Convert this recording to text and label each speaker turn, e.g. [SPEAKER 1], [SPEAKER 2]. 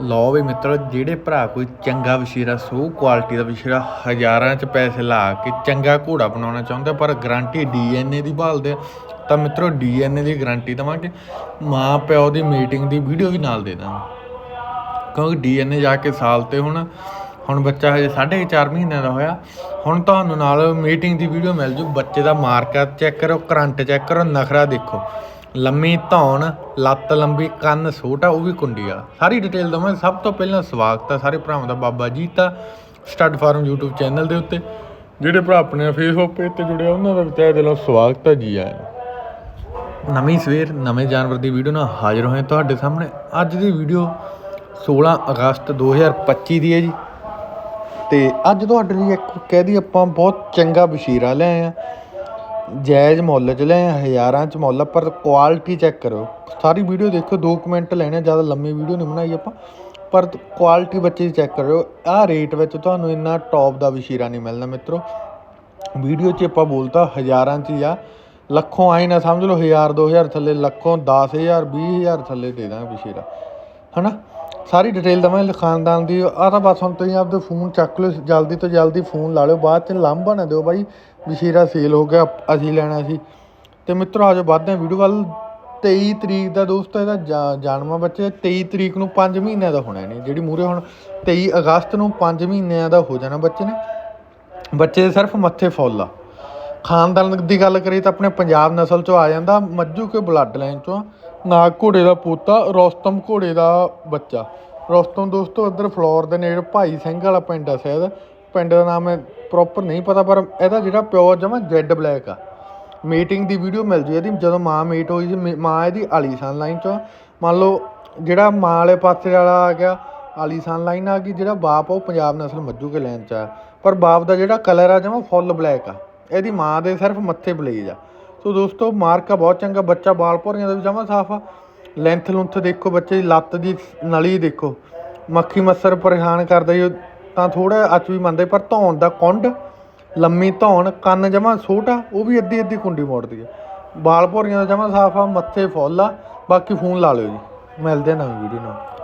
[SPEAKER 1] ਲਓ ਵੀ ਮਿੱਤਰੋ ਜਿਹੜੇ ਭਰਾ ਕੋਈ ਚੰਗਾ ਵਸ਼ੀਰਾ ਸੋ ਕੁਆਲਿਟੀ ਦਾ ਵਸ਼ੀਰਾ ਹਜ਼ਾਰਾਂ ਚ ਪੈਸੇ ਲਾ ਕੇ ਚੰਗਾ ਘੋੜਾ ਬਣਾਉਣਾ ਚਾਹੁੰਦਾ ਪਰ ਗਾਰੰਟੀ ਡੀਐਨਏ ਦੀ ਭਾਲਦੇ ਆ, ਤਾਂ ਮਿੱਤਰੋ ਡੀਐਨਏ ਦੀ ਗਾਰੰਟੀ ਦਵਾਂਗੇ। ਮਾਂ ਪਿਓ ਦੀ ਮੀਟਿੰਗ ਦੀ ਵੀਡੀਓ ਵੀ ਨਾਲ ਦੇ ਦਾਂਗੇ। ਕਿਉਂਕਿ ਡੀਐਨਏ ਜਾ ਕੇ ਸਾਲ ਤੇ ਹੁਣ ਹੁਣ ਬੱਚਾ ਹਜੇ 4.5 ਮਹੀਨਿਆਂ ਦਾ ਹੋਇਆ। ਹੁਣ ਤੁਹਾਨੂੰ ਨਾਲ ਮੀਟਿੰਗ ਦੀ ਵੀਡੀਓ ਮਿਲ ਜੂ। ਬੱਚੇ ਦਾ ਮਾਰਕਰ ਚੈੱਕ ਕਰੋ ਕਰੰਟ ਚੈੱਕ ਕਰੋ ਨਖਰਾ ਦੇਖੋ। ਲੰਮੀ ਧੌਣ, ਲੱਤ ਲੰਬੀ, ਕੰਨ ਛੋਟਾ ਉਹ ਵੀ ਕੁੰਡੀ ਵਾਲਾ ਸਾਰੀ ਡਿਟੇਲ ਦਵਾਂ ਸਭ ਤੋਂ ਪਹਿਲਾਂ ਸਵਾਗਤ ਹੈ ਸਾਰੇ ਭਰਾਵਾਂ ਦਾ Baba Jeeta stud farm YouTube channel ਦੇ ਉੱਤੇ। ਜਿਹੜੇ ਭਰਾ ਆਪਣੇ ਫੇਸਬੁੱਕ ਪੇਜ ਤੇ ਜੁੜੇ ਉਹਨਾਂ ਦਾ ਵੀ ਦਿਲੋਂ ਸਵਾਗਤ ਹੈ ਜੀ ਆਇਆਂ ਨਵੀਂ ਸਵੇਰ, ਨਵੇਂ ਜਾਨਵਰ ਦੀ ਵੀਡੀਓ ਨਾਲ ਹਾਜ਼ਰ ਹੋਏ ਤੁਹਾਡੇ ਸਾਹਮਣੇ। ਅੱਜ ਦੀ ਵੀਡੀਓ 16 ਅਗਸਤ 2025 ਦੀ ਹੈ ਜੀ। ਤੇ ਅੱਜ ਤੁਹਾਡੇ ਲਈ ਇੱਕ ਕਹਿ ਦੀ ਆਪਾਂ ਬਹੁਤ ਚੰਗਾ ਬਸ਼ੀਰਾ ਲੈ ਆਏ ਆ ਜਾਇਜ਼ ਮੁੱਲ ਚ ਲੈ ਹਜ਼ਾਰਾਂ ਚ ਮੁੱਲ ਆ, ਪਰ ਕੁਆਲਿਟੀ ਚੈੱਕ ਕਰੋ ਸਾਰੀ ਵੀਡੀਓ ਦੇਖੋ 2 ਮਿੰਟ ਲੈਣੇ ਜ਼ਿਆਦਾ ਲੰਮੀ ਵੀਡੀਓ ਨਹੀਂ ਬਣਾਈ ਆਪਾਂ। ਪਰ ਕੁਆਲਿਟੀ ਬੱਚੇ ਦੀ ਚੈੱਕ ਕਰਿਓ। ਆਹ ਰੇਟ ਵਿੱਚ ਤੁਹਾਨੂੰ ਇੰਨਾ ਟੌਪ ਦਾ ਵਸ਼ੀਰਾ ਨਹੀਂ ਮਿਲਣਾ ਮਿੱਤਰੋ। ਵੀਡੀਓ 'ਚ ਆਪਾਂ ਬੋਲਤਾ ਹਜ਼ਾਰਾਂ 'ਚ ਹੀ ਆ। ਲੱਖੋਂ ਆਏ ਨਾ ਸਮਝ ਲਓ ਹਜ਼ਾਰ 2000 ਥੱਲੇ ਲੱਖੋਂ 10000 20000 ਥੱਲੇ ਦੇ ਦਾਂਗੇ ਬਸ਼ੀਰਾ ਹਨਾ? ਸਾਰੀ ਡਿਟੇਲ ਦਵਾਂ ਖਾਨਦਾਨ ਦੀ। ਆ ਤਾਂ ਬਸ ਹੁਣ ਤੁਸੀਂ ਆਪਦੇ ਫੋਨ ਚੱਕ ਲਿਓ, ਜਲਦੀ ਤੋਂ ਜਲਦੀ ਫੋਨ ਲਾ ਲਿਓ। ਬਾਅਦ 'ਚ ਲਾਂਭਾ ਨਾ ਦਿਓ ਬਾਈ ਬਸ਼ੀਰਾ ਸੇਲ ਹੋ ਗਿਆ, ਅਸੀਂ ਲੈਣਾ ਸੀ। ਤੇ ਮਿੱਤਰੋ ਆਜੋ ਵੱਧਦੇ ਹਾਂ। ਵੀਡੀਓ ਵੱਲ 23 ਤਰੀਕ ਦਾ ਦੋਸਤੋ, ਇਹਦਾ ਜਾ- ਜਨਮ ਆ ਬੱਚੇ। 23 ਤਰੀਕ ਨੂੰ 5 ਮਹੀਨਿਆਂ ਦਾ ਹੋਣਾ ਨਹੀਂ ਜਿਹੜੀ ਮੂਰੇ ਹੁਣ 23 ਅਗਸਤ ਨੂੰ 5 ਮਹੀਨਿਆਂ ਦਾ ਹੋ ਜਾਣਾ ਬੱਚੇ ਨੇ। ਬੱਚੇ ਦੇ ਸਿਰਫ ਮੱਥੇ ਫੁੱਲ ਆ। ਖਾਨਦਾਨ ਦੀ ਗੱਲ ਕਰੀ ਤਾਂ ਆਪਣੇ ਪੰਜਾਬ ਨਸਲ ਚੋਂ ਆ ਜਾਂਦਾ ਮੱਝੂ ਕੇ ਬਲੱਡ ਲਾਈਨ ਚੋਂ। ਆ। ਨਾਗ ਘੋੜੇ ਦਾ ਪੋਤਾ, ਰੋਸਤਮ ਘੋੜੇ ਦਾ ਬੱਚਾ। ਰੋਸਤਮ ਦੋਸਤੋ, ਇੱਧਰ ਫਲੋਰ ਦੇ ਨੇੜੇ ਭਾਈ ਸਿੰਘ ਵਾਲਾ ਪਿੰਡ ਆ ਸ਼ਾਇਦ। ਪਿੰਡ ਦਾ ਨਾਮ ਹੈ ਪ੍ਰੋਪਰ ਨਹੀਂ ਪਤਾ, ਪਰ ਇਹਦਾ ਜਿਹੜਾ ਪਿਓ ਜਮਾ ਜੈਡ ਬਲੈਕ ਆ। ਮੀਟਿੰਗ ਦੀ ਵੀਡੀਓ ਮਿਲ ਜੂ ਇਹਦੀ, ਜਦੋਂ ਮਾਂ ਮੀਟ ਹੋਈ ਸੀ, ਮੀ- ਮਾਂ ਇਹਦੀ ਆਲੀਸ਼ਾਨ ਲਾਈਨ ਚੋਂ। ਮੰਨ ਲਓ, ਜਿਹੜਾ ਮਾਂ ਵਾਲੇ ਪਾਸੇ ਵਾਲਾ ਆ ਗਿਆ ਆਲੀਸ਼ਾਨ ਲਾਈਨ ਆ ਗਈ, ਜਿਹੜਾ ਬਾਪ ਆ, ਉਹ ਪੰਜਾਬ ਨਸਲ ਮੱਜੂ ਕੇ ਲਾਈਨ ਚ ਆ। ਪਰ ਬਾਪ ਦਾ ਜਿਹੜਾ ਕਲਰ ਆ, ਜਮਾ ਫੁੱਲ ਬਲੈਕ ਆ। ਇਹਦੀ ਮਾਂ ਦੇ ਸਿਰਫ ਮੱਥੇ ਬਲੇਜ ਆ। ਸੋ ਦੋਸਤੋ, ਮਾਰਕਾ ਬਹੁਤ ਚੰਗਾ, ਬੱਚਾ ਬਾਲ ਭੋਰੀਆਂ ਦਾ ਵੀ ਜਮਾ ਸਾਫ਼ ਆ। ਲੈਂਥ ਲੁੰਥ ਦੇਖੋ ਬੱਚੇ ਦੀ, ਲੱਤ ਦੀ, ਨਲੀ ਦੇਖੋ। ਮੱਖੀ ਮੱਸਰ ਪਰੇਸ਼ਾਨ ਕਰਦਾ ਜੀ ਤਾਂ ਥੋੜਾ ਅੱਜ ਵੀ ਮੰਨਦੇ, ਪਰ ਧੌਣ ਦਾ ਕੁੰਡ, ਲੰਮੀ ਧੌਣ, ਕੰਨ ਜਮਾ ਛੋਟਾ, ਉਹ ਵੀ ਅੱਧੀ ਅੱਧੀ ਕੁੰਡੀ ਮੋੜਦੀ ਆ। ਬਾਲ ਭੋਰੀਆਂ ਦਾ ਜਮਾ ਸਾਫ਼ ਆ, ਮੱਥੇ ਫੁੱਲ ਆ। ਬਾਕੀ ਫੋਨ ਲਾ ਲਿਓ ਜੀ। ਮਿਲਦੇ ਆ ਨਵੀਂ ਵੀਡੀਓ ਨਾਲ।